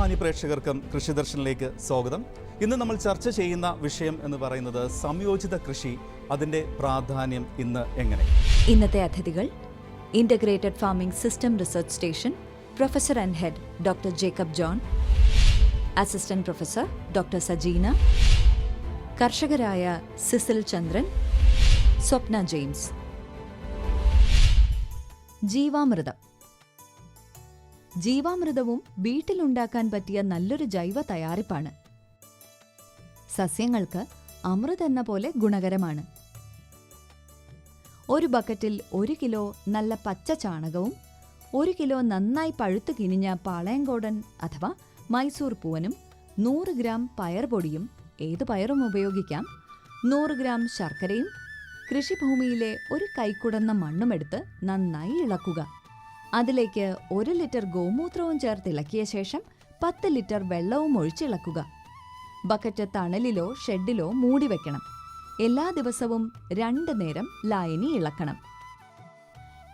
എല്ലാ കൃഷി ദർശനിലേക്ക് സ്വാഗതം. ഇന്ന് നമ്മൾ ചർച്ച ചെയ്യുന്ന വിഷയം എന്ന് പറയുന്നത് സംയോജിത കൃഷി അതിന്റെ പ്രാധാന്യം ഇന്ന് എങ്ങനെ? ഇന്നത്തെ അതിഥികൾ integrated farming system research station professor and head doctor Jacob John assistant professor doctor Sajeena കർഷകരായ സിസിൽ Chandran Swapna James. ജീവാമൃതം. ജീവാമൃതവും വീട്ടിലുണ്ടാക്കാൻ പറ്റിയ നല്ലൊരു ജൈവ തയ്യാറിപ്പാണ്. സസ്യങ്ങൾക്ക് അമൃത് എന്ന പോലെ ഗുണകരമാണ്. ഒരു ബക്കറ്റിൽ ഒരു കിലോ നല്ല പച്ച ചാണകവും ഒരു കിലോ നന്നായി പഴുത്തു കിനിഞ്ഞ പാളയങ്കോടൻ അഥവാ മൈസൂർ പൂവനും നൂറ് ഗ്രാം പയർപൊടിയും ഏത് പയറും ഉപയോഗിക്കാം. നൂറ് ഗ്രാം ശർക്കരയും കൃഷിഭൂമിയിലെ ഒരു കൈക്കുടന്ന മണ്ണുമെടുത്ത് നന്നായി ഇളക്കുക. അതിലേക്ക് ഒരു ലിറ്റർ ഗോമൂത്രവും ചേർത്ത് ഇളക്കിയ ശേഷം പത്ത് ലിറ്റർ വെള്ളവും ഒഴിച്ചിളക്കുക ബക്കറ്റ് തണലിലോ ഷെഡിലോ മൂടി വെക്കണം. എല്ലാ ദിവസവും രണ്ട് നേരം ലായനി ഇളക്കണം.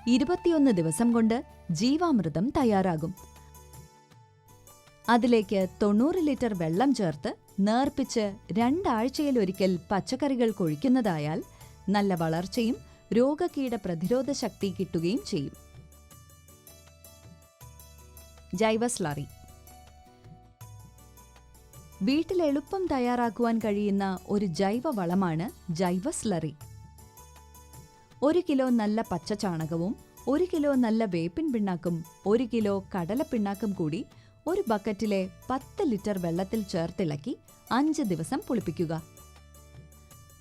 ഇരുപത്തിയൊന്ന് ദിവസം കൊണ്ട് ജീവാമൃതം തയ്യാറാകും. അതിലേക്ക് തൊണ്ണൂറ് ലിറ്റർ വെള്ളം ചേർത്ത് നേർപ്പിച്ച് രണ്ടാഴ്ചയിലൊരിക്കൽ പച്ചക്കറികൾ കൊഴിക്കുന്നതായാൽ നല്ല വളർച്ചയും രോഗകീട പ്രതിരോധ ശക്തി കിട്ടുകയും ചെയ്യും. ജൈവ സ്ലറി വീട്ടിൽ എളുപ്പം തയ്യാറാക്കുവാൻ കഴിയുന്ന ഒരു ജൈവ വളമാണ് ജൈവ സ്ലറി ഒരു കിലോ നല്ല പച്ച ചാണകവും ഒരു കിലോ നല്ല വേപ്പിൻ പിണ്ണാക്കും ഒരു കിലോ കടല പിണ്ണാക്കും കൂടി ഒരു ബക്കറ്റിലെ പത്ത് ലിറ്റർ വെള്ളത്തിൽ ചേർത്തിളക്കി അഞ്ച് ദിവസം പുളിപ്പിക്കുക.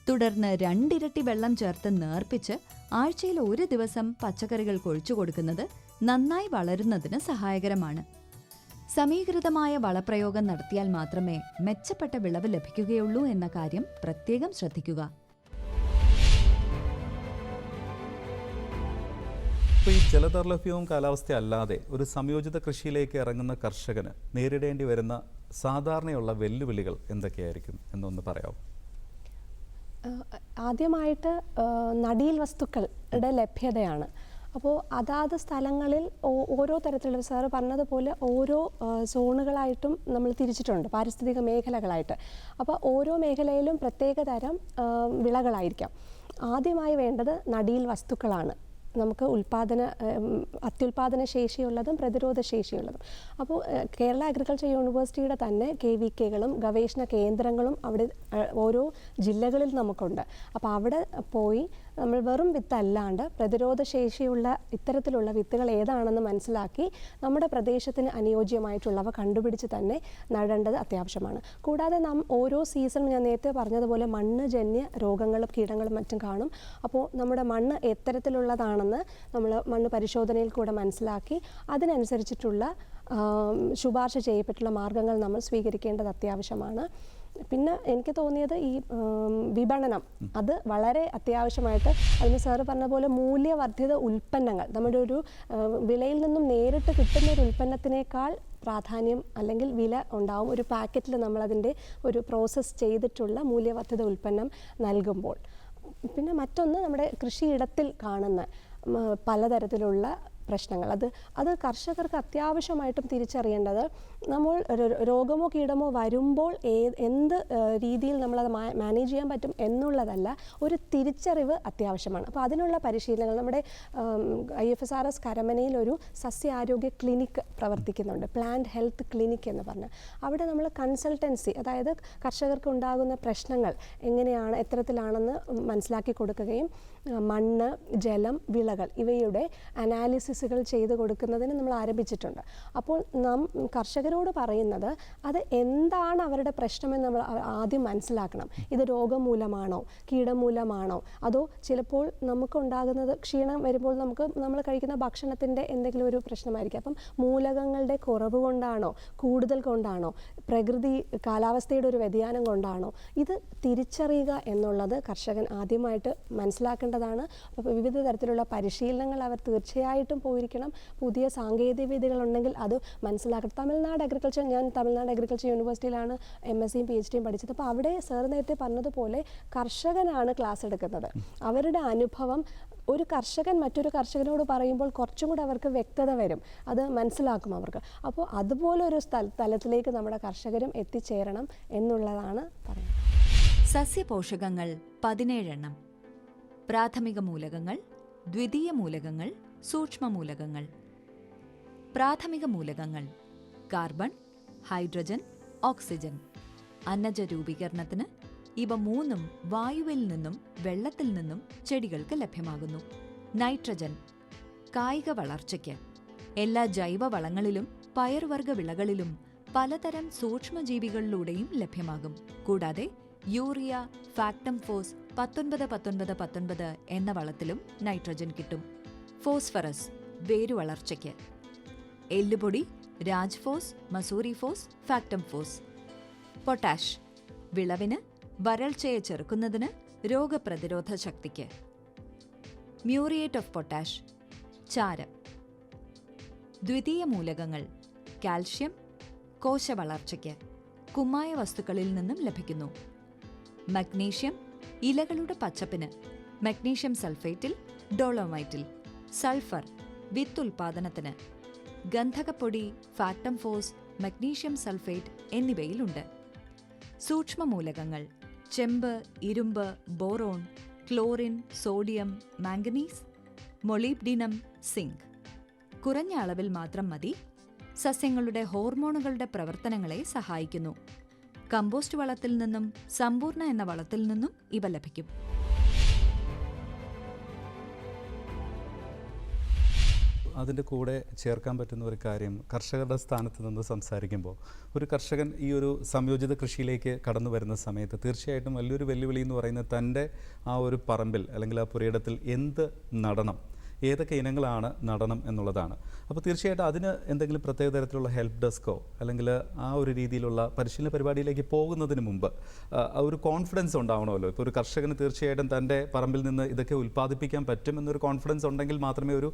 തുടർന്ന് രണ്ടിരട്ടി വെള്ളം ചേർത്ത് നേർപ്പിച്ച് ആഴ്ചയിൽ ഒരു ദിവസം പച്ചക്കറികൾ കൊഴിച്ചു കൊടുക്കുന്നത് നന്നായി വളരുന്നതിന് സഹായകരമാണ്. സമീകൃതമായ വളപ്രയോഗം നടത്തിയാൽ മാത്രമേ മെച്ചപ്പെട്ട വിളവ് ലഭിക്കുകയുള്ളൂ എന്ന കാര്യം പ്രത്യേകം ശ്രദ്ധിക്കുക. ഇപ്പോൾ ഈ ജലദൗർലഭ്യവും കാലാവസ്ഥ അല്ലാതെ ഒരു സംയോജിത കൃഷിയിലേക്ക് ഇറങ്ങുന്ന കർഷകന് നേരിടേണ്ടി വരുന്ന സാധാരണയുള്ള വെല്ലുവിളികൾ എന്തൊക്കെയായിരിക്കും എന്നൊന്ന് പറയാമോ ആഹ് ആദ്യമായിട്ട് നടീൽ വസ്തുക്കളുടെ ലഭ്യതയാണ്. അപ്പോൾ അതാത് സ്ഥലങ്ങളിൽ ഓരോ തരത്തിലുള്ള സാറ് പറഞ്ഞതുപോലെ ഓരോ സോണുകളായിട്ടും നമ്മൾ തിരിച്ചിട്ടുണ്ട് പാരിസ്ഥിതിക മേഖലകളായിട്ട്. അപ്പോൾ ഓരോ മേഖലയിലും പ്രത്യേക തരം വിളകളായിരിക്കാം. ആദ്യമായി വേണ്ടത് നടീൽ വസ്തുക്കളാണ്. നമുക്ക് ഉൽപാദന അത്യുൽപാദന ശേഷിയുള്ളതും പ്രതിരോധ ശേഷിയുള്ളതും. അപ്പോൾ കേരള അഗ്രികൾച്ചർ യൂണിവേഴ്സിറ്റിയുടെ തന്നെ കെ വി കെകളും ഗവേഷണ കേന്ദ്രങ്ങളും അവിടെ ഓരോ ജില്ലകളിൽ നമുക്കുണ്ട്. അപ്പോൾ അവിടെ പോയി നമ്മൾ വെറും വിത്തല്ലാണ്ട് പ്രതിരോധ ശേഷിയുള്ള ഇത്തരത്തിലുള്ള വിത്തുകൾ ഏതാണെന്ന് മനസ്സിലാക്കി നമ്മുടെ പ്രദേശത്തിന് അനുയോജ്യമായിട്ടുള്ളവ കണ്ടുപിടിച്ച് തന്നെ നടേണ്ടത് അത്യാവശ്യമാണ്. കൂടാതെ നാം ഓരോ സീസണും ഞാൻ നേരത്തെ പറഞ്ഞതുപോലെ മണ്ണ് ജന്യ രോഗങ്ങളും കീടങ്ങളും മറ്റും കാണും. അപ്പോൾ നമ്മുടെ മണ്ണ് എത്തരത്തിലുള്ളതാണെന്ന് നമ്മൾ മണ്ണ് പരിശോധനയിൽ കൂടെ മനസ്സിലാക്കി അതിനനുസരിച്ചിട്ടുള്ള ശുപാർശ ചെയ്യപ്പെട്ടുള്ള മാർഗങ്ങൾ നമ്മൾ സ്വീകരിക്കേണ്ടത് അത്യാവശ്യമാണ്. പിന്നെ എനിക്ക് തോന്നിയത് ഈ വിപണനം. അത് വളരെ അത്യാവശ്യമായിട്ട് അതിന് സാറ് പറഞ്ഞ പോലെ മൂല്യവർദ്ധിത ഉൽപ്പന്നങ്ങൾ നമ്മുടെ ഒരു വിലയിൽ നിന്നും നേരിട്ട് കിട്ടുന്ന ഒരു ഉൽപ്പന്നത്തിനേക്കാൾ പ്രാധാന്യം അല്ലെങ്കിൽ വില ഉണ്ടാവും ഒരു പാക്കറ്റിൽ നമ്മളതിന്റെ ഒരു പ്രോസസ്സ് ചെയ്തിട്ടുള്ള മൂല്യവർദ്ധിത ഉൽപ്പന്നം നൽകുമ്പോൾ. പിന്നെ മറ്റൊന്ന് നമ്മുടെ കൃഷിയിടത്തിൽ കാണുന്ന പലതരത്തിലുള്ള പ്രശ്നങ്ങൾ. അത് അത് കർഷകർക്ക് അത്യാവശ്യമായിട്ടും തിരിച്ചറിയേണ്ടത് നമ്മൾ രോഗമോ കീടമോ വരുമ്പോൾ എന്ത് രീതിയിൽ നമ്മളത് മാനേജ് ചെയ്യാൻ പറ്റും എന്നുള്ളതല്ല ഒരു തിരിച്ചറിവ് അത്യാവശ്യമാണ്. അപ്പോൾ അതിനുള്ള പരിശീലനങ്ങൾ നമ്മുടെ I F S R S കരമനയിൽ ഒരു സസ്യാരോഗ്യ ക്ലിനിക്ക് പ്രവർത്തിക്കുന്നുണ്ട്. പ്ലാന്റ് ഹെൽത്ത് ക്ലിനിക് എന്ന് പറഞ്ഞ്. അവിടെ നമ്മൾ കൺസൾട്ടൻസി അതായത് കർഷകർക്ക് ഉണ്ടാകുന്ന പ്രശ്നങ്ങൾ എങ്ങനെയാണ് എത്തരത്തിലാണെന്ന് മനസ്സിലാക്കി കൊടുക്കുകയും മണ്ണ് ജലം വിളകൾ ഇവയുടെ അനാലിസിസുകൾ ചെയ്ത് കൊടുക്കുന്നതിന് നമ്മൾ ആരംഭിച്ചിട്ടുണ്ട്. അപ്പോൾ നാം കർഷകരോട് പറയുന്നത് അത് എന്താണ് അവരുടെ പ്രശ്നമെന്ന് നമ്മൾ ആദ്യം മനസ്സിലാക്കണം. ഇത് രോഗം മൂലമാണോ കീടം മൂലമാണോ അതോ ചിലപ്പോൾ നമുക്കുണ്ടാകുന്നത് ക്ഷീണം വരുമ്പോൾ നമുക്ക് നമ്മൾ കഴിക്കുന്ന ഭക്ഷണത്തിന്റെ എന്തെങ്കിലും ഒരു പ്രശ്നമായിരിക്കും. അപ്പം മൂലകങ്ങളുടെ കുറവ് കൊണ്ടാണോ? കൂടുതൽ കൊണ്ടാണോ? പ്രകൃതി കാലാവസ്ഥയുടെ ഒരു വ്യതിയാനം കൊണ്ടാണോ? ഇത് തിരിച്ചറിയുക എന്നുള്ളത് കർഷകൻ ആദ്യമായിട്ട് മനസ്സിലാക്കേണ്ടതാണ് അപ്പോൾ വിവിധ തരത്തിലുള്ള പരിശീലനങ്ങൾ അവർ തീർച്ചയായിട്ടും പോയിരിക്കണം. പുതിയ സാങ്കേതിക വിദ്യകൾ ഉണ്ടെങ്കിൽ അത് മനസ്സിലാക്കണം. തമിഴ്നാട് അഗ്രികൾച്ചർ ഞാൻ തമിഴ്നാട് അഗ്രികൾച്ചർ യൂണിവേഴ്സിറ്റിയിലാണ് എം എസ് സിയും പി എച്ച് ഡിയും പഠിച്ചത്. അപ്പോൾ അവിടെ സാർ നേരത്തെ പറഞ്ഞതുപോലെ കർഷകനാണ് ക്ലാസ് എടുക്കുന്നത്. അവരുടെ അനുഭവം ഒരു കർഷകൻ മറ്റൊരു കർഷകനോട് പറയുമ്പോൾ കുറച്ചും കൂടെ അവർക്ക് വ്യക്തത വരും. അത് മനസ്സിലാക്കും അവർക്ക്. അപ്പോൾ അതുപോലെ ഒരു സ്ഥല തലത്തിലേക്ക് നമ്മുടെ കർഷകരും എത്തിച്ചേരണം എന്നുള്ളതാണ് പറയുന്നത്. സസ്യപോഷകങ്ങൾ പതിനേഴെണ്ണം. പ്രാഥമിക മൂലകങ്ങൾ ദ്വിതീയ മൂലകങ്ങൾ സൂക്ഷ്മ മൂലകങ്ങൾ. പ്രാഥമിക മൂലകങ്ങൾ കാർബൺ ഹൈഡ്രജൻ ഓക്സിജൻ. അന്നജ രൂപീകരണത്തിന് ഇവ മൂന്നും വായുവിൽ നിന്നും വെള്ളത്തിൽ നിന്നും ചെടികൾക്ക് ലഭ്യമാകുന്നു. നൈട്രജൻ കായിക വളർച്ചയ്ക്ക്. എല്ലാ ജൈവ വളങ്ങളിലും പയർവർഗ വിളകളിലും പലതരം സൂക്ഷ്മജീവികളിലൂടെയും ലഭ്യമാകും. കൂടാതെ യൂറിയ ഫാക്ടം ഫോസ് പത്തൊൻപത് പത്തൊൻപത് പത്തൊൻപത് എന്ന വളത്തിലും നൈട്രജൻ കിട്ടും. ഫോസ്ഫറസ് വേരുവളർച്ചയ്ക്ക് എല്ലുപൊടി Rajphos Mussoorie phos Factamfos. Potash വിളവിന് വരൾച്ചയെ ചെറുക്കുന്നതിന് രോഗപ്രതിരോധ ശക്തിക്ക്. മ്യൂറിയേറ്റ് ഓഫ് പൊട്ടാഷ് ചാരം. ദ്വിതീയ മൂലകങ്ങൾ കാൽഷ്യം കോശവളർച്ചയ്ക്ക് കുമ്മായ വസ്തുക്കളിൽ നിന്നും ലഭിക്കുന്നു. മഗ്നീഷ്യം ഇലകളുടെ പച്ചപ്പിന് മഗ്നീഷ്യം സൾഫേറ്റിൽ ഡോളോമൈറ്റിൽ സൾഫർ വിത്ത് വിത്തുൽപാദനത്തിന് ഗന്ധകപ്പൊടി ഫാക്ടം ഫോസ് മഗ്നീഷ്യം സൾഫേറ്റ് എന്നിവയിലുണ്ട്. സൂക്ഷ്മമൂലകങ്ങൾ ചെമ്പ് ഇരുമ്പ് boron chlorine sodium manganese molybdenum zinc. കുറഞ്ഞ അളവിൽ മാത്രം മതി. സസ്യങ്ങളുടെ ഹോർമോണുകളുടെ പ്രവർത്തനങ്ങളെ സഹായിക്കുന്നു. കമ്പോസ്റ്റ് വളത്തിൽ നിന്നും സമ്പൂർണ എന്ന വളത്തിൽ നിന്നും ഇവ ലഭിക്കും. അതിന്റെ കൂടെ ചേർക്കാൻ പറ്റുന്ന ഒരു കാര്യം കർഷകരുടെ സ്ഥാനത്ത് നിന്ന് സംസാരിക്കുമ്പോൾ ഒരു കർഷകൻ ഈ ഒരു സംയോജിത കൃഷിയിലേക്ക് കടന്നു വരുന്ന സമയത്ത് തീർച്ചയായിട്ടും വലിയൊരു വെല്ലുവിളി എന്ന് പറയുന്നത് തന്റെ ആ ഒരു പറമ്പിൽ അല്ലെങ്കിൽ ആ പുരയിടത്തിൽ എന്ത് നടണം? ഏതൊക്കെ ഇനങ്ങളാണ് നടണം എന്നുള്ളതാണ്. അപ്പോൾ തീർച്ചയായിട്ടും അതിന് എന്തെങ്കിലും പ്രത്യേക തരത്തിലുള്ള ഹെൽപ്പ് ഡെസ്ക്കോ അല്ലെങ്കിൽ ആ ഒരു രീതിയിലുള്ള പരിശീലന പരിപാടിയിലേക്ക് പോകുന്നതിന് മുമ്പ് ഒരു കോൺഫിഡൻസ് ഉണ്ടാവണമല്ലോ. ഇപ്പോൾ ഒരു കർഷകന് തീർച്ചയായിട്ടും തന്റെ പറമ്പിൽ നിന്ന് ഇതൊക്കെ ഉൽപ്പാദിപ്പിക്കാൻ പറ്റും എന്നൊരു കോൺഫിഡൻസ് ഉണ്ടെങ്കിൽ മാത്രമേ ഒരു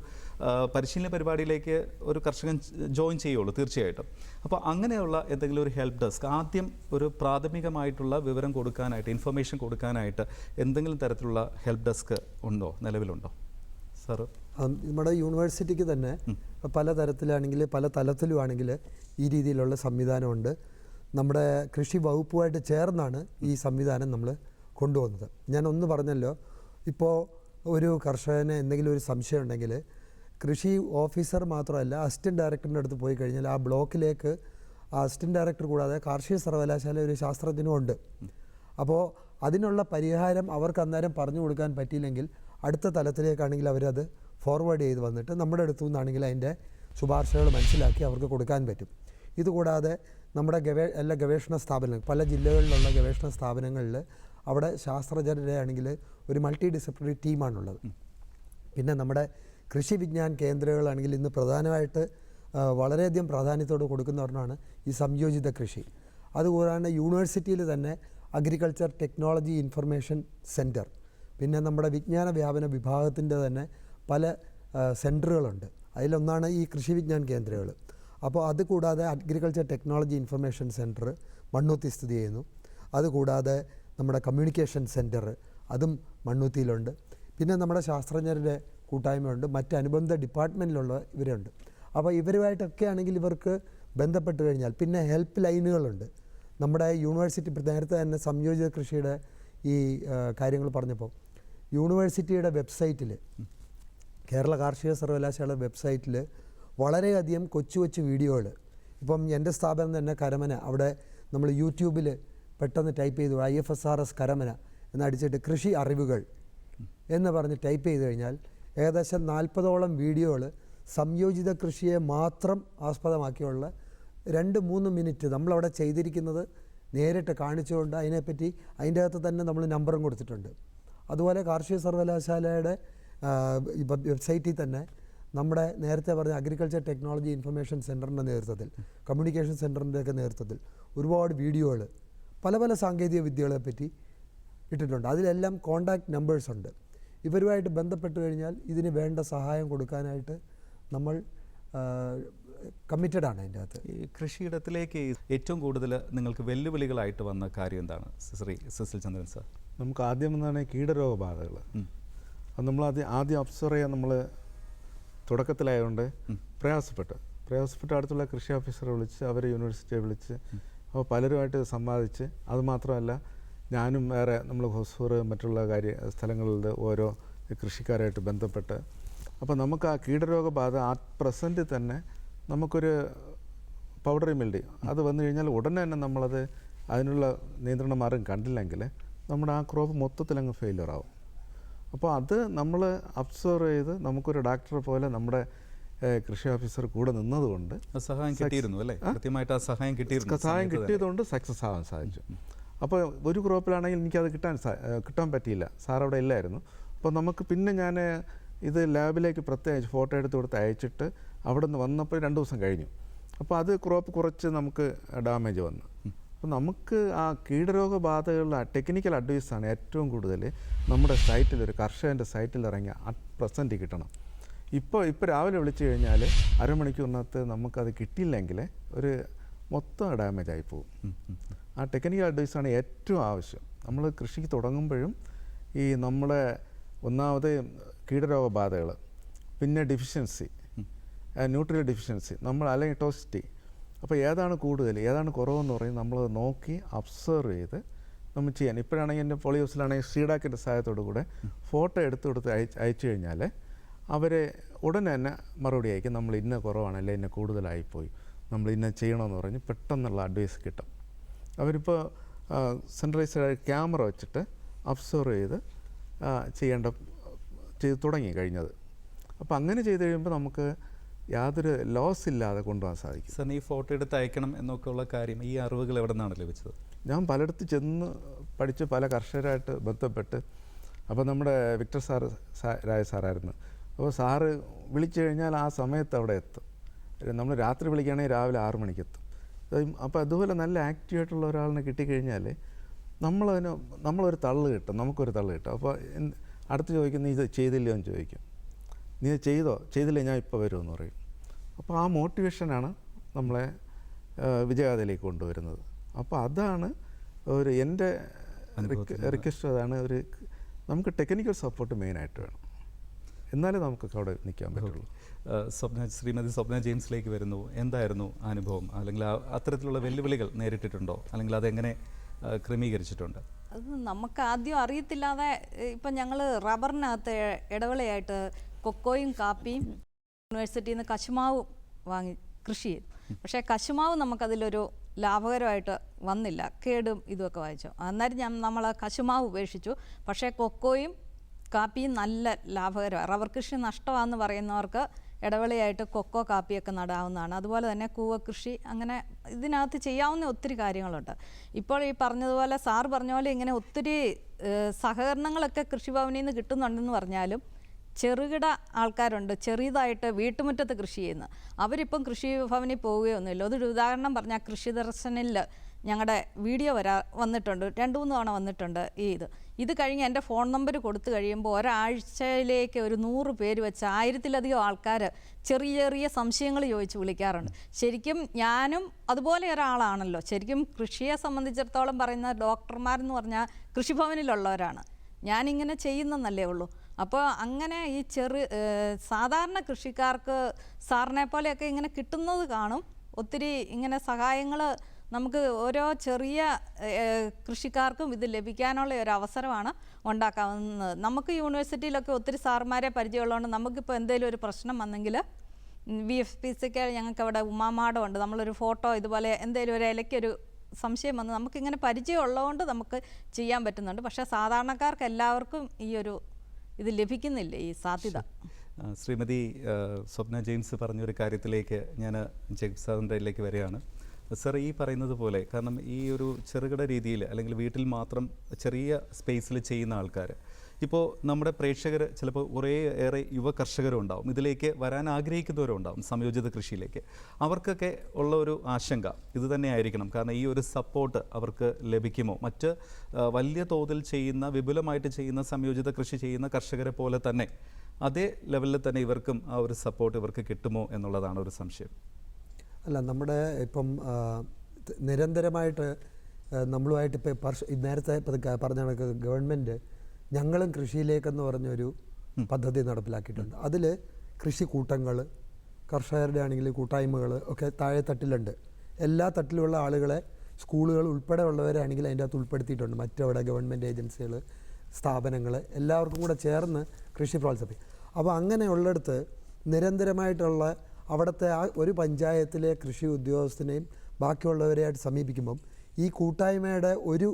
പരിശീലന പരിപാടിയിലേക്ക് ഒരു കർഷകൻ ജോയിൻ ചെയ്യുള്ളൂ തീർച്ചയായിട്ടും. അപ്പോൾ അങ്ങനെയുള്ള എന്തെങ്കിലും ഒരു ഹെൽപ്പ് ഡെസ്ക് ആദ്യം ഒരു പ്രാഥമികമായിട്ടുള്ള വിവരം കൊടുക്കാനായിട്ട് ഇൻഫർമേഷൻ കൊടുക്കാനായിട്ട് എന്തെങ്കിലും തരത്തിലുള്ള ഹെൽപ്പ് ഡെസ്ക് ഉണ്ടോ നിലവിലുണ്ടോ? സാറ് നമ്മുടെ യൂണിവേഴ്സിറ്റിക്ക് തന്നെ പല തരത്തിലാണെങ്കിൽ പല തലത്തിലുമാണെങ്കിൽ ഈ രീതിയിലുള്ള സംവിധാനമുണ്ട്. നമ്മുടെ കൃഷി വകുപ്പുമായിട്ട് ചേർന്നാണ് ഈ സംവിധാനം നമ്മൾ കൊണ്ടുവന്നത്. ഞാൻ ഒന്ന് പറഞ്ഞല്ലോ ഇപ്പോൾ ഒരു കർഷകന് എന്തെങ്കിലും ഒരു സംശയം ഉണ്ടെങ്കിൽ കൃഷി ഓഫീസർ മാത്രമല്ല അസിസ്റ്റന്റ് ഡയറക്ടറിന്റെ അടുത്ത് പോയി കഴിഞ്ഞാൽ ആ ബ്ലോക്കിലേക്ക് ആ അസിസ്റ്റന്റ് ഡയറക്ടർ കൂടാതെ കാർഷിക സർവകലാശാല ഒരു ശാസ്ത്രജ്ഞനും ഉണ്ട്. അപ്പോൾ അതിനുള്ള പരിഹാരം അവർക്ക് അന്നേരം പറഞ്ഞു കൊടുക്കാൻ പറ്റിയില്ലെങ്കിൽ അടുത്ത തലത്തിലേക്കാണെങ്കിൽ അവരത് ഫോർവേഡ് ചെയ്ത് വന്നിട്ട് നമ്മുടെ അടുത്തു നിന്നാണെങ്കിൽ അതിന്റെ ശുപാർശകൾ മനസ്സിലാക്കി അവർക്ക് കൊടുക്കാൻ പറ്റും. ഇതുകൂടാതെ നമ്മുടെ ഗവേ എല്ലാ ഗവേഷണ സ്ഥാപനങ്ങൾ പല ജില്ലകളിലുള്ള ഗവേഷണ സ്ഥാപനങ്ങളിൽ അവിടെ ശാസ്ത്രജ്ഞരുടെ ആണെങ്കിൽ ഒരു മൾട്ടി ഡിസിപ്ലിനറി ടീമാണുള്ളത് പിന്നെ നമ്മുടെ കൃഷി വിജ്ഞാൻ കേന്ദ്രങ്ങളാണെങ്കിൽ ഇന്ന് പ്രധാനമായിട്ട് വളരെയധികം പ്രാധാന്യത്തോട് കൊടുക്കുന്ന ഒരെണ്ണമാണ് ഈ സംയോജിത കൃഷി. അതുകൂടാണ്ട് യൂണിവേഴ്സിറ്റിയിൽ തന്നെ അഗ്രികൾച്ചർ ടെക്നോളജി ഇൻഫർമേഷൻ സെന്റർ പിന്നെ നമ്മുടെ വിജ്ഞാന വ്യാപന വിഭാഗത്തിന്റെ തന്നെ പല സെന്ററുകളുണ്ട്. അതിലൊന്നാണ് ഈ കൃഷി വിജ്ഞാൻ കേന്ദ്രങ്ങൾ. അപ്പോൾ അത് കൂടാതെ agriculture technology information centre Mannuthy സ്ഥിതി ചെയ്യുന്നു. അതുകൂടാതെ നമ്മുടെ കമ്മ്യൂണിക്കേഷൻ സെന്റർ അതും മണ്ണൂത്തിയിലുണ്ട്. പിന്നെ നമ്മുടെ ശാസ്ത്രജ്ഞരുടെ കൂട്ടായ്മയുണ്ട്. മറ്റ് അനുബന്ധ ഡിപ്പാർട്ട്മെന്റിലുള്ള ഇവരുണ്ട്. അപ്പോൾ ഇവരുമായിട്ടൊക്കെ ആണെങ്കിൽ ഇവർക്ക് ബന്ധപ്പെട്ട് കഴിഞ്ഞാൽ പിന്നെ ഹെൽപ്പ് ലൈനുകളുണ്ട്. നമ്മുടെ യൂണിവേഴ്സിറ്റി നേരത്തെ തന്നെ സംയോജിത കൃഷിയുടെ ഈ കാര്യങ്ങൾ പറഞ്ഞപ്പോൾ യൂണിവേഴ്സിറ്റിയുടെ വെബ്സൈറ്റിൽ കേരള കാർഷിക സർവകലാശാല വെബ്സൈറ്റിൽ വളരെയധികം കൊച്ചു കൊച്ചു വീഡിയോകൾ ഇപ്പം എന്റെ സ്ഥാപനം തന്നെ കരമന. അവിടെ നമ്മൾ യൂട്യൂബിൽ പെട്ടെന്ന് ടൈപ്പ് ചെയ്തു I F S R S Karamana എന്നടിച്ചിട്ട് കൃഷി അറിവുകൾ എന്ന് പറഞ്ഞ് ടൈപ്പ് ചെയ്ത് കഴിഞ്ഞാൽ ഏകദേശം നാൽപ്പതോളം വീഡിയോകൾ സംയോജിത കൃഷിയെ മാത്രം ആസ്പദമാക്കിയുള്ള രണ്ട് മൂന്ന് മിനിറ്റ് നമ്മളവിടെ ചെയ്തിരിക്കുന്നത് നേരിട്ട് കാണിച്ചുകൊണ്ട് അതിനെപ്പറ്റി അതിന്റെ അകത്ത് തന്നെ നമ്മൾ നമ്പറും കൊടുത്തിട്ടുണ്ട്. അതുപോലെ കാർഷിക സർവകലാശാലയുടെ വെബ്സൈറ്റിൽ തന്നെ നമ്മുടെ നേരത്തെ പറഞ്ഞ അഗ്രികൾച്ചർ ടെക്നോളജി ഇൻഫർമേഷൻ സെന്ററിന്റെ നേതൃത്വത്തിൽ കമ്മ്യൂണിക്കേഷൻ സെന്ററിന്റെയൊക്കെ നേതൃത്വത്തിൽ ഒരുപാട് വീഡിയോകൾ പല പല സാങ്കേതിക വിദ്യകളെ പറ്റി ഇട്ടിട്ടുണ്ട്. അതിലെല്ലാം കോണ്ടാക്ട് നമ്പേഴ്സ് ഉണ്ട്. ഇവരുമായിട്ട് ബന്ധപ്പെട്ട് കഴിഞ്ഞാൽ ഇതിന് വേണ്ട സഹായം കൊടുക്കാനായിട്ട് നമ്മൾ കമ്മിറ്റഡ് ആണ് അതിന്റെ അകത്ത്. ഈ കൃഷിയിടത്തിലേക്ക് ഏറ്റവും കൂടുതൽ നിങ്ങൾക്ക് വെല്ലുവിളികളായിട്ട് വന്ന കാര്യം എന്താണ്? ശ്രീ സുസിൽ ചന്ദ്രൻ സാർ. നമുക്ക് ആദ്യം എന്താണ് കീടരോഗബാധകൾ. അത് നമ്മൾ ആദ്യം ആദ്യം ഒബ്സർവ് ചെയ്യാൻ നമ്മൾ തുടക്കത്തിലായതുകൊണ്ട് പ്രയാസപ്പെട്ടു. പ്രയാസപ്പെട്ട് അടുത്തുള്ള കൃഷി ഓഫീസറെ വിളിച്ച് അവരെ യൂണിവേഴ്സിറ്റിയെ വിളിച്ച് അപ്പോൾ പലരുമായിട്ട് സംവാദിച്ച് അതുമാത്രമല്ല ഞാനും വേറെ നമ്മൾ ഹൊസൂർ മറ്റുള്ള കാര്യ സ്ഥലങ്ങളിൽ ഓരോ കൃഷിക്കാരായിട്ട് ബന്ധപ്പെട്ട്. അപ്പോൾ നമുക്ക് ആ കീടരോഗബാധ ആ പ്രസന്റ് തന്നെ നമുക്കൊരു പൗഡറി മിൽഡി അത് വന്നു കഴിഞ്ഞാൽ ഉടനെ തന്നെ നമ്മളത് അതിനുള്ള നിയന്ത്രണ മാർഗം കണ്ടില്ലെങ്കിൽ നമ്മുടെ ആ ക്രോപ്പ് മൊത്തത്തിൽ അങ്ങ് ഫെയിലിയർ ആവും. അപ്പോൾ അത് നമ്മൾ അബ്സർവ് ചെയ്ത് നമുക്കൊരു ഡോക്ടറെ പോലെ നമ്മുടെ കൃഷി ഓഫീസർ കൂടെ നിന്നതുകൊണ്ട് സഹായം കിട്ടിയിരുന്നു അല്ലേ? കൃത്യമായിട്ട് ആ സഹായം കിട്ടിയിരുന്നു സഹായം. കിട്ടിയതുകൊണ്ട് സക്സസ് ആവാൻ സാധിച്ചു. അപ്പോൾ ഒരു ക്രോപ്പിലാണെങ്കിൽ എനിക്കത് കിട്ടാൻ കിട്ടാൻ പറ്റിയില്ല. സാർ അവിടെ ഇല്ലായിരുന്നു. അപ്പോൾ നമുക്ക് പിന്നെ ഞാൻ ഇത് ലാബിലേക്ക് പ്രത്യേകിച്ച് ഫോട്ടോ എടുത്ത് കൊടുത്ത് അയച്ചിട്ട് അവിടെ നിന്ന് വന്നപ്പോൾ രണ്ട് ദിവസം കഴിഞ്ഞു. അപ്പോൾ അത് ക്രോപ്പ് കുറച്ച് നമുക്ക് ഡാമേജ് വന്നു. അപ്പോൾ നമുക്ക് ആ കീടരോഗബാധകളുടെ ടെക്നിക്കൽ അഡ്വൈസാണ് ഏറ്റവും കൂടുതൽ നമ്മുടെ സൈറ്റിൽ ഒരു കർഷകന്റെ സൈറ്റിൽ ഇറങ്ങി അറ്റ് പ്രസന്റ് കിട്ടണം. ഇപ്പോൾ ഇപ്പോൾ രാവിലെ വിളിച്ചു കഴിഞ്ഞാൽ അരമണിക്കൂറിനകത്ത് നമുക്കത് കിട്ടിയില്ലെങ്കിൽ ഒരു മൊത്തം ഡാമേജ് ആയി പോകും. ആ ടെക്നിക്കൽ അഡ്വൈസാണ് ഏറ്റവും ആവശ്യം. നമ്മൾ കൃഷിക്ക് തുടങ്ങുമ്പോഴും ഈ നമ്മുടെ ഒന്നാമത് കീടരോഗബാധകൾ പിന്നെ ഡിഫിഷ്യൻസി ന്യൂട്രിയൽ ഡിഫിഷ്യൻസി നമ്മൾ അല്ലെങ്കിൽ ടോസിറ്റി അപ്പോൾ ഏതാണ് കൂടുതൽ? ഏതാണ് കുറവെന്ന് പറയും നമ്മൾ നോക്കി അബ്സർവ് ചെയ്ത് നമ്മൾ ചെയ്യാൻ. ഇപ്പോഴാണെങ്കിൽ എന്റെ പോളിയോസിലാണെങ്കിൽ ഷീഡാക്കിന്റെ സഹായത്തോടു കൂടെ ഫോട്ടോ എടുത്ത് കൊടുത്ത് അയച്ച് അയച്ചു കഴിഞ്ഞാൽ അവരെ ഉടനെ തന്നെ മറുപടി അയക്കും. നമ്മൾ ഇന്ന കുറവാണ് അല്ലെ? ഇന്ന കൂടുതലായിപ്പോയി. നമ്മൾ ഇന്ന ചെയ്യണമെന്ന് പറഞ്ഞ് പെട്ടെന്നുള്ള അഡ്വൈസ് കിട്ടും. അവരിപ്പോൾ സെൻട്രലൈസ്ഡ് ക്യാമറ വെച്ചിട്ട് അബ്സർവ് ചെയ്ത് ചെയ്യേണ്ട ചെയ്ത് തുടങ്ങി കഴിഞ്ഞത്. അപ്പോൾ അങ്ങനെ ചെയ്ത് കഴിയുമ്പോൾ നമുക്ക് യാതൊരു ലോസ് ഇല്ലാതെ കൊണ്ടുപോകാൻ സാധിക്കും. സാറിന് ഈ ഫോട്ടോ എടുത്ത് അയക്കണം എന്നൊക്കെ ഉള്ള കാര്യം ഈ അറിവുകൾ എവിടെ നിന്നാണ് ലഭിച്ചത്? ഞാൻ പലയിടത്ത് ചെന്ന് പഠിച്ച് പല കർഷകരായിട്ട് ബന്ധപ്പെട്ട് അപ്പോൾ നമ്മുടെ വിക്ടർ സാറ് സാ- രായ സാറായിരുന്നു. അപ്പോൾ സാറ് വിളിച്ചു കഴിഞ്ഞാൽ ആ സമയത്ത് അവിടെ എത്തും. നമ്മൾ രാത്രി വിളിക്കുകയാണെങ്കിൽ രാവിലെ ആറ് മണിക്ക് എത്തും. അപ്പോൾ അതുപോലെ നല്ല ആക്റ്റീവ് ആയിട്ടുള്ള ഒരാളിനെ കിട്ടിക്കഴിഞ്ഞാൽ നമ്മളതിന് നമ്മളൊരു തള്ളു കിട്ടും നമുക്കൊരു തള്ളു കിട്ടും. അപ്പോൾ അടുത്ത് ചോദിക്കും നീ ഇത് ചെയ്തില്ലയോ എന്ന് ചോദിക്കും. നീ ചെയ്തോ? ചെയ്തില്ലേ? ഞാൻ ഇപ്പോൾ വരുമെന്ന് പറയും. അപ്പോൾ ആ മോട്ടിവേഷനാണ് നമ്മളെ വിജയഗാഥയിലേക്ക് കൊണ്ടുവരുന്നത്. അപ്പോൾ അതാണ് ഒരു എന്റെ റിക്വസ്റ്റ് അതാണ് ഒരു നമുക്ക് ടെക്നിക്കൽ സപ്പോർട്ട് മെയിനായിട്ട് വേണം. എന്നാലേ നമുക്കൊക്കെ അവിടെ നിൽക്കാൻ പറ്റുള്ളൂ. സ്വപ്ന ശ്രീമതി സ്വപ്ന ജെയിംസിലേക്ക് വരുന്നു. എന്തായിരുന്നു ആ അനുഭവം? അല്ലെങ്കിൽ ആ- അത്തരത്തിലുള്ള വെല്ലുവിളികൾ നേരിട്ടിട്ടുണ്ടോ? അല്ലെങ്കിൽ അതെങ്ങനെ ക്രമീകരിച്ചിട്ടുണ്ട്? അത് നമുക്ക് ആദ്യം അറിയത്തില്ലാതെ ഇപ്പം ഞങ്ങൾ റബ്ബറിനകത്ത് ഇടവേളയായിട്ട് കൊക്കോയും കാപ്പിയും യൂണിവേഴ്സിറ്റിയിൽ നിന്ന് കശുമാവ് വാങ്ങി കൃഷി ചെയ്തു. പക്ഷേ കശുമാവ് നമുക്കതിലൊരു ലാഭകരമായിട്ട് വന്നില്ല. കേടും ഇതുമൊക്കെ വായിച്ചു അന്നേരം ഞാൻ നമ്മൾ കശുമാവ് ഉപേക്ഷിച്ചു. പക്ഷേ കൊക്കോയും കാപ്പിയും നല്ല ലാഭകരമാണ് റബ്ബർ കൃഷി നഷ്ടമാണെന്ന് പറയുന്നവർക്ക് ഇടവേളയായിട്ട് കൊക്കോ കാപ്പിയൊക്കെ നടാവുന്നതാണ്. അതുപോലെ തന്നെ കൂവ കൃഷി അങ്ങനെ ഇതിനകത്ത് ചെയ്യാവുന്ന ഒത്തിരി കാര്യങ്ങളുണ്ട്. ഇപ്പോൾ ഈ പറഞ്ഞതുപോലെ സാർ പറഞ്ഞ പോലെ ഇങ്ങനെ ഒത്തിരി സഹകരണങ്ങളൊക്കെ കൃഷിഭവനിൽ നിന്ന് കിട്ടുന്നുണ്ടെന്ന് പറഞ്ഞാലും ചെറുകിട ആൾക്കാരുണ്ട് ചെറിയതായിട്ട് വീട്ടുമുറ്റത്ത് കൃഷി ചെയ്യുന്ന. അവരിപ്പം കൃഷി ഭവനിൽ പോവുകയൊന്നുമില്ല. അതൊരു ഉദാഹരണം പറഞ്ഞാൽ കൃഷി ദർശനിൽ ഞങ്ങളുടെ വീഡിയോ വരാ വന്നിട്ടുണ്ട്. രണ്ട് മൂന്ന് തവണ വന്നിട്ടുണ്ട് ഈ ഇത്. ഇത് കഴിഞ്ഞ് എന്റെ ഫോൺ നമ്പർ കൊടുത്തു കഴിയുമ്പോൾ ഒരാഴ്ചയിലേക്ക് ഒരു നൂറ് പേര് വെച്ച് ആയിരത്തിലധികം ആൾക്കാർ ചെറിയ ചെറിയ സംശയങ്ങൾ ചോദിച്ച് വിളിക്കാറുണ്ട്. ശരിക്കും ഞാനും അതുപോലെ ഒരാളാണല്ലോ. ശരിക്കും കൃഷിയെ സംബന്ധിച്ചിടത്തോളം പറയുന്ന ഡോക്ടർമാരെന്ന് പറഞ്ഞാൽ കൃഷിഭവനിലുള്ളവരാണ് ഞാനിങ്ങനെ ചെയ്യുന്നെന്നല്ലേ ഉള്ളൂ. അപ്പോൾ അങ്ങനെ ഈ ചെറു സാധാരണ കൃഷിക്കാർക്ക് സാറിനെ പോലെയൊക്കെ ഇങ്ങനെ കിട്ടുന്നത് കാണും. ഒത്തിരി ഇങ്ങനെ സഹായങ്ങൾ നമുക്ക് ഓരോ ചെറിയ കൃഷിക്കാർക്കും ഇത് ലഭിക്കാനുള്ള ഒരു അവസരമാണ് ഉണ്ടാക്കാവുന്നത്. നമുക്ക് യൂണിവേഴ്സിറ്റിയിലൊക്കെ ഒത്തിരി സാർമാരെ പരിചയമുള്ളതുകൊണ്ട് നമുക്കിപ്പോൾ എന്തെങ്കിലും ഒരു പ്രശ്നം വന്നെങ്കിൽ വി എഫ് പി സിക്ക് ഞങ്ങൾക്ക് അവിടെ ഉമാമാടമുണ്ട് നമ്മളൊരു ഫോട്ടോ ഇതുപോലെ എന്തെങ്കിലും ഒരു ഇലയ്ക്കൊരു സംശയം വന്ന് നമുക്കിങ്ങനെ പരിചയമുള്ളതുകൊണ്ട് നമുക്ക് ചെയ്യാൻ പറ്റുന്നുണ്ട്. പക്ഷേ സാധാരണക്കാർക്ക് എല്ലാവർക്കും ഈ ഒരു ഇത് ലഭിക്കുന്നില്ല ഈ സാധ്യത? ശ്രീമതി സ്വപ്ന ജെയിംസ് പറഞ്ഞൊരു കാര്യത്തിലേക്ക് ഞാൻ ജെയിംസ് സാറിന്റെ വരികയാണ്. സർ ഈ പറയുന്നത് പോലെ കാരണം ഈ ഒരു ചെറുകിട രീതിയിൽ അല്ലെങ്കിൽ വീട്ടിൽ മാത്രം ചെറിയ സ്പേസിൽ ചെയ്യുന്ന ആൾക്കാർ ഇപ്പോൾ നമ്മുടെ പ്രേക്ഷകർ ചിലപ്പോൾ കുറേ ഏറെ യുവ കർഷകരും ഉണ്ടാവും. ഇതിലേക്ക് വരാൻ ആഗ്രഹിക്കുന്നവരും ഉണ്ടാവും സംയോജിത കൃഷിയിലേക്ക്. അവർക്കൊക്കെ ഉള്ള ഒരു ആശങ്ക ഇത് തന്നെ ആയിരിക്കണം. കാരണം ഈ ഒരു സപ്പോർട്ട് അവർക്ക് ലഭിക്കുമോ? മറ്റ് വലിയ തോതിൽ ചെയ്യുന്ന വിപുലമായിട്ട് ചെയ്യുന്ന സംയോജിത കൃഷി ചെയ്യുന്ന കർഷകരെ പോലെ തന്നെ അതേ ലെവലിൽ തന്നെ ഇവർക്കും ആ ഒരു സപ്പോർട്ട് ഇവർക്ക് കിട്ടുമോ എന്നുള്ളതാണ് ഒരു സംശയം. അല്ല നമ്മുടെ ഇപ്പം നിരന്തരമായിട്ട് നമ്മളുമായിട്ട് ഇപ്പോൾ നേരത്തെ പറഞ്ഞ കണക്ക് ഗവൺമെന്റ് ഞങ്ങളും കൃഷിയിലേക്കെന്ന് പറഞ്ഞൊരു പദ്ധതി നടപ്പിലാക്കിയിട്ടുണ്ട്. അതിൽ കൃഷിക്കൂട്ടങ്ങൾ കർഷകരുടെ ആണെങ്കിൽ കൂട്ടായ്മകൾ ഒക്കെ താഴെ തട്ടിലുണ്ട്. എല്ലാ തട്ടിലുള്ള ആളുകളെ സ്കൂളുകൾ ഉൾപ്പെടെ ഉള്ളവരാണെങ്കിൽ അതിന്റെ അകത്ത് ഉൾപ്പെടുത്തിയിട്ടുണ്ട്. മറ്റവിടെ ഗവൺമെന്റ് ഏജൻസികൾ സ്ഥാപനങ്ങൾ എല്ലാവർക്കും കൂടെ ചേർന്ന് കൃഷി പ്രോത്സാഹിപ്പിക്കും. അപ്പോൾ അങ്ങനെയുള്ളിടത്ത് നിരന്തരമായിട്ടുള്ള അവിടുത്തെ ആ ഒരു പഞ്ചായത്തിലെ കൃഷി ഉദ്യോഗസ്ഥനെയും ബാക്കിയുള്ളവരെയായിട്ട് സമീപിക്കുമ്പം ഈ കൂട്ടായ്മയുടെ ഒരു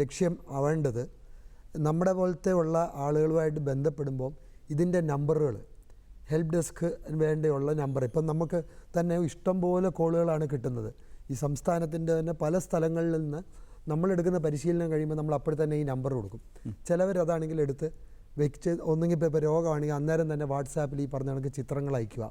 ലക്ഷ്യം ആവേണ്ടത് നമ്മുടെ പോലത്തെ ഉള്ള ആളുകളുമായിട്ട് ബന്ധപ്പെടുമ്പോൾ ഇതിന്റെ നമ്പറുകൾ ഹെൽപ്പ് ഡെസ്ക് വേണ്ടിയുള്ള നമ്പർ. ഇപ്പം നമുക്ക് തന്നെ ഇഷ്ടം പോലെ കോളുകളാണ് കിട്ടുന്നത്. ഈ സംസ്ഥാനത്തിന്റെ തന്നെ പല സ്ഥലങ്ങളിൽ നിന്ന് നമ്മളെടുക്കുന്ന പരിശീലനം കഴിയുമ്പോൾ നമ്മൾ അപ്പോൾ തന്നെ ഈ നമ്പർ കൊടുക്കും. ചിലവർ അതാണെങ്കിൽ എടുത്ത് വെച്ച് ഒന്നെങ്കിൽ ഇപ്പോൾ ഇപ്പോൾ രോഗമാണെങ്കിൽ അന്നേരം തന്നെ വാട്സാപ്പിൽ ഈ പറഞ്ഞ കണക്ക് ചിത്രങ്ങൾ അയക്കുക.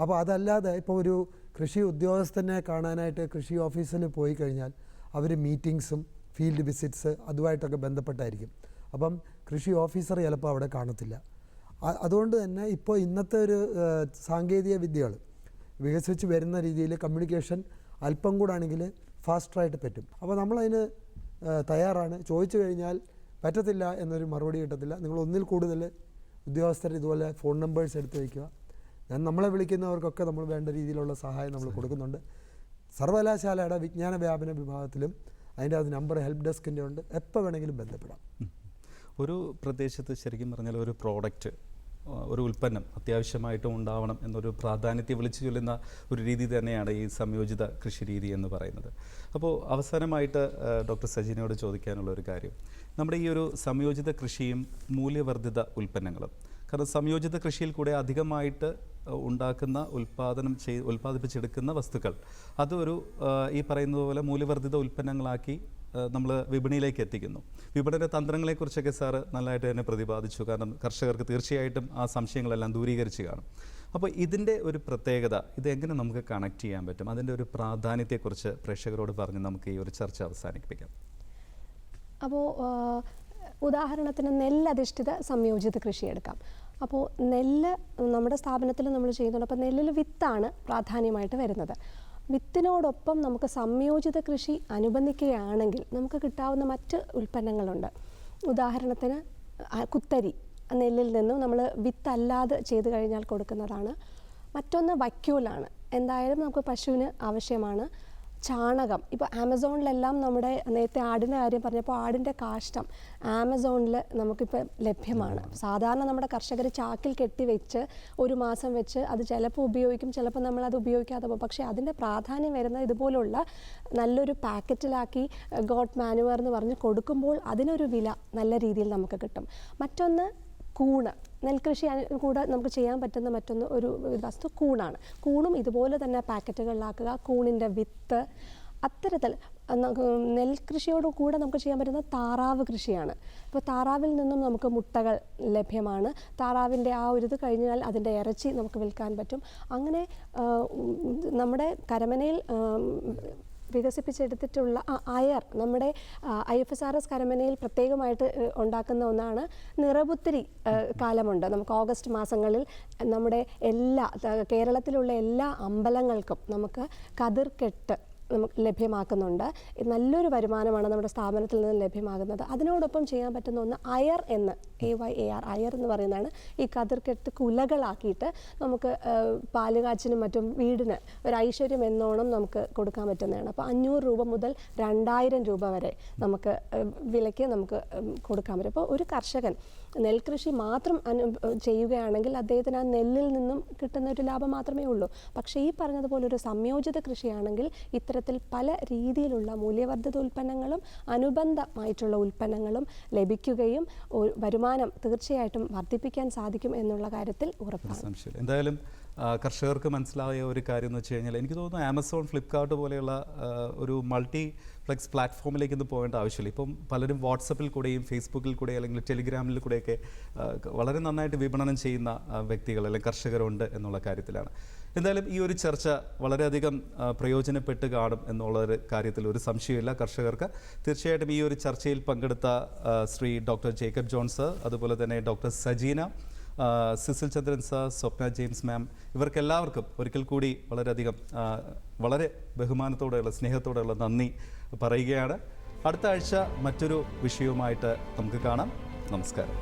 അപ്പോൾ അതല്ലാതെ ഇപ്പോൾ ഒരു കൃഷി ഉദ്യോഗസ്ഥനെ കാണാനായിട്ട് കൃഷി ഓഫീസിൽ പോയി കഴിഞ്ഞാൽ അവർ മീറ്റിങ്സും ഫീൽഡ് വിസിറ്റ്സ് അതുമായിട്ടൊക്കെ ബന്ധപ്പെട്ടായിരിക്കും. അപ്പം കൃഷി ഓഫീസർ ചിലപ്പോൾ അവിടെ കാണത്തില്ല. അതുകൊണ്ട് തന്നെ ഇപ്പോൾ ഇന്നത്തെ ഒരു സാങ്കേതിക വിദ്യകൾ വികസിച്ച് വരുന്ന രീതിയിൽ കമ്മ്യൂണിക്കേഷൻ അല്പം കൂടെ ആണെങ്കിൽ ഫാസ്റ്ററായിട്ട് പറ്റും. അപ്പോൾ നമ്മളതിന് തയ്യാറാണ്. ചോദിച്ചു കഴിഞ്ഞാൽ പറ്റത്തില്ല എന്നൊരു മറുപടി കിട്ടത്തില്ല. നിങ്ങൾ ഒന്നിൽ കൂടുതൽ ഉദ്യോഗസ്ഥർ ഇതുപോലെ ഫോൺ നമ്പേഴ്സ് എടുത്ത് വയ്ക്കുക. ഞാൻ നമ്മളെ വിളിക്കുന്നവർക്കൊക്കെ നമ്മൾ വേണ്ട രീതിയിലുള്ള സഹായം നമ്മൾ കൊടുക്കുന്നുണ്ട്. സർവകലാശാലയുടെ വിജ്ഞാന വ്യാപന വിഭാഗത്തിലും അതിന്റെ അത് നമ്പർ ഹെൽപ്പ് ഡെസ്കിന്റെ ഉണ്ട്. എപ്പോൾ വേണമെങ്കിലും ബന്ധപ്പെടാം. ഒരു പ്രദേശത്ത് ശരിക്കും പറഞ്ഞാൽ ഒരു പ്രോഡക്റ്റ് ഒരു ഉൽപ്പന്നം അത്യാവശ്യമായിട്ടും ഉണ്ടാവണം എന്നൊരു പ്രാധാന്യത്തെ വിളിച്ചു ചൊല്ലുന്ന ഒരു രീതി തന്നെയാണ് ഈ സംയോജിത കൃഷി രീതി എന്ന് പറയുന്നത്. അപ്പോൾ അവസാനമായിട്ട് ഡോക്ടർ സജിനോട് ചോദിക്കാനുള്ള ഒരു കാര്യം. നമ്മുടെ ഈ ഒരു സംയോജിത കൃഷിയും മൂല്യവർദ്ധിത ഉൽപ്പന്നങ്ങളും കാരണം സംയോജിത കൃഷിയിൽ കൂടെ അധികമായിട്ട് ഉണ്ടാക്കുന്ന ഉൽപ്പാദനം ചെയ് ഉൽപ്പാദിപ്പിച്ചെടുക്കുന്ന വസ്തുക്കൾ. അതൊരു ഈ പറയുന്നത് പോലെ മൂല്യവർദ്ധിത ഉൽപ്പന്നങ്ങളാക്കി നമ്മൾ വിപണിയിലേക്ക് എത്തിക്കുന്നു. വിപണന തന്ത്രങ്ങളെക്കുറിച്ചൊക്കെ സാറ് നല്ലതായിട്ട് തന്നെ പ്രതിപാദിച്ചു. കാരണം കർഷകർക്ക് തീർച്ചയായിട്ടും ആ സംശയങ്ങളെല്ലാം ദൂരീകരിച്ച് കാണും. അപ്പോൾ ഇതിന്റെ ഒരു പ്രത്യേകത ഇത് എങ്ങനെ നമുക്ക് കണക്ട് ചെയ്യാൻ പറ്റും? അതിന്റെ ഒരു പ്രാധാന്യത്തെക്കുറിച്ച് പ്രേക്ഷകരോട് പറഞ്ഞ് നമുക്ക് ഈ ഒരു ചർച്ച അവസാനിപ്പിക്കാം. അപ്പോൾ ഉദാഹരണത്തിന് നെല്ലധിഷ്ഠിത സംയോജിത കൃഷി എടുക്കാം അപ്പോൾ നെല്ല് നമ്മുടെ സ്ഥാപനത്തിൽ നമ്മൾ ചെയ്യുന്നുണ്ട്. അപ്പോൾ നെല്ലിൽ വിത്താണ് പ്രാധാന്യമായിട്ട് വരുന്നത്. വിത്തിനോടൊപ്പം നമുക്ക് സംയോജിത കൃഷി അനുബന്ധിക്കുകയാണെങ്കിൽ നമുക്ക് കിട്ടാവുന്ന മറ്റ് ഉൽപ്പന്നങ്ങളുണ്ട്. ഉദാഹരണത്തിന് കുത്തരി. നെല്ലിൽ നിന്നും നമ്മൾ വിത്തല്ലാതെ ചെയ്ത് കഴിഞ്ഞാൽ കൊടുക്കുന്നതാണ്. മറ്റൊന്ന് വൈക്കോലാണ്. എന്തായാലും നമുക്ക് പശുവിന് ആവശ്യമാണ്. ചാണകം. ഇപ്പോൾ ആമസോണിലെല്ലാം നമ്മുടെ നേരത്തെ ആടിന്റെ കാര്യം പറഞ്ഞപ്പോൾ ആടിന്റെ കാഷ്ടം ആമസോണിൽ നമുക്കിപ്പോൾ ലഭ്യമാണ്. സാധാരണ നമ്മുടെ കർഷകർ ചാക്കിൽ കെട്ടി വെച്ച് ഒരു മാസം വെച്ച് അത് ചിലപ്പോൾ ഉപയോഗിക്കും ചിലപ്പോൾ നമ്മളത് ഉപയോഗിക്കാതെ പോകും. പക്ഷേ അതിന്റെ പ്രാധാന്യം വരുന്ന ഇതുപോലുള്ള നല്ലൊരു പാക്കറ്റിലാക്കി ഗോട്ട് മാനുവർ എന്ന് പറഞ്ഞ് കൊടുക്കുമ്പോൾ അതിനൊരു വില നല്ല രീതിയിൽ നമുക്ക് കിട്ടും. മറ്റൊന്ന് കൂണ്. നെൽകൃഷി കൂടെ നമുക്ക് ചെയ്യാൻ പറ്റുന്ന മറ്റൊന്ന് ഒരു വസ്തു കൂണാണ്. കൂണും ഇതുപോലെ തന്നെ പാക്കറ്റുകളിലാക്കുക കൂണിന്റെ വിത്ത് അത്തരത്തിൽ നെൽകൃഷിയോട് കൂടെ നമുക്ക് ചെയ്യാൻ പറ്റുന്ന താറാവ് കൃഷിയാണ്. ഇപ്പോൾ താറാവിൽ നിന്നും നമുക്ക് മുട്ടകൾ ലഭ്യമാണ്. താറാവിന്റെ ആ ഒരു ഇത് കഴിഞ്ഞാൽ അതിന്റെ ഇറച്ചി നമുക്ക് വിൽക്കാൻ പറ്റും. അങ്ങനെ നമ്മുടെ കരമനയിൽ വികസിപ്പിച്ചെടുത്തിട്ടുള്ള അയർ നമ്മുടെ I F S R S കരമനയിൽ പ്രത്യേകമായിട്ട് ഉണ്ടാക്കുന്ന ഒന്നാണ് നിറപുത്തിരി കാലമുണ്ട്. നമുക്ക് ഓഗസ്റ്റ് മാസങ്ങളിൽ നമ്മുടെ എല്ലാ കേരളത്തിലുള്ള എല്ലാ അമ്പലങ്ങൾക്കും നമുക്ക് കതിർക്കെട്ട് നമുക്ക് ലഭ്യമാക്കുന്നുണ്ട്. നല്ലൊരു വരുമാനമാണ് നമ്മുടെ സ്ഥാപനത്തിൽ നിന്ന് ലഭ്യമാകുന്നത്. അതിനോടൊപ്പം ചെയ്യാൻ പറ്റുന്ന ഒന്ന് അയർ എന്ന് എ വൈ എ ആർ അയർ എന്ന് പറയുന്നതാണ്. ഈ കതിർക്കെട്ട് കുലകളാക്കിയിട്ട് നമുക്ക് പാലുകാച്ചിനും മറ്റും വീടിന് ഒരു ഐശ്വര്യം എന്നോണം നമുക്ക് കൊടുക്കാൻ പറ്റുന്നതാണ്. അപ്പോൾ അഞ്ഞൂറ് രൂപ മുതൽ രണ്ടായിരം രൂപ വരെ നമുക്ക് വിലയ്ക്ക് നമുക്ക് കൊടുക്കാൻ പറ്റും. അപ്പോൾ ഒരു കർഷകൻ നെൽകൃഷി മാത്രം അനു ചെയ്യുകയാണെങ്കിൽ അദ്ദേഹത്തിന് ആ നെല്ലിൽ നിന്നും കിട്ടുന്ന ഒരു ലാഭം മാത്രമേ ഉള്ളൂ. പക്ഷേ ഈ പറഞ്ഞതുപോലെ ഒരു സംയോജിത കൃഷിയാണെങ്കിൽ ഇത്തരത്തിൽ പല രീതിയിലുള്ള മൂല്യവർദ്ധിത ഉൽപ്പന്നങ്ങളും അനുബന്ധമായിട്ടുള്ള ഉൽപ്പന്നങ്ങളും ലഭിക്കുകയും വരുമാനം തീർച്ചയായിട്ടും വർദ്ധിപ്പിക്കാൻ സാധിക്കും എന്നുള്ള കാര്യത്തിൽ ഉറപ്പാണ്. എന്തായാലും കർഷകർക്ക് മനസ്സിലായ ഒരു കാര്യം എന്ന് വെച്ച് കഴിഞ്ഞാൽ എനിക്ക് തോന്നുന്നു ആമസോൺ ഫ്ലിപ്കാർട്ട് പോലെയുള്ള ഒരു മൾട്ടി ഫ്ലെക്സ് പ്ലാറ്റ്ഫോമിലേക്ക് ഇന്ന് പോകേണ്ട ആവശ്യമില്ല. ഇപ്പം പലരും വാട്സപ്പിൽ കൂടെയും ഫേസ്ബുക്കിൽ കൂടെ അല്ലെങ്കിൽ ടെലിഗ്രാമിൽ കൂടെയൊക്കെ വളരെ നന്നായിട്ട് വിപണനം ചെയ്യുന്ന വ്യക്തികൾ അല്ലെങ്കിൽ കർഷകരുണ്ട് എന്നുള്ള കാര്യത്തിലാണ്. എന്തായാലും ഈ ഒരു ചർച്ച വളരെയധികം പ്രയോജനപ്പെട്ട് കാണും എന്നുള്ള ഒരു കാര്യത്തിൽ ഒരു സംശയമില്ല കർഷകർക്ക്. തീർച്ചയായിട്ടും ഈ ഒരു ചർച്ചയിൽ പങ്കെടുത്ത ശ്രീ ഡോക്ടർ ജേക്കബ് ജോൺസ് അതുപോലെ തന്നെ doctor Sajeena Cecil Chandran sir Swapna James ma'am ഇവർക്കെല്ലാവർക്കും ഒരിക്കൽ കൂടി വളരെയധികം വളരെ ബഹുമാനത്തോടെയുള്ള സ്നേഹത്തോടെയുള്ള നന്ദി പറയുകയാണ്. അടുത്ത ആഴ്ച മറ്റൊരു വിഷയവുമായിട്ട് നമുക്ക് കാണാം. നമസ്കാരം.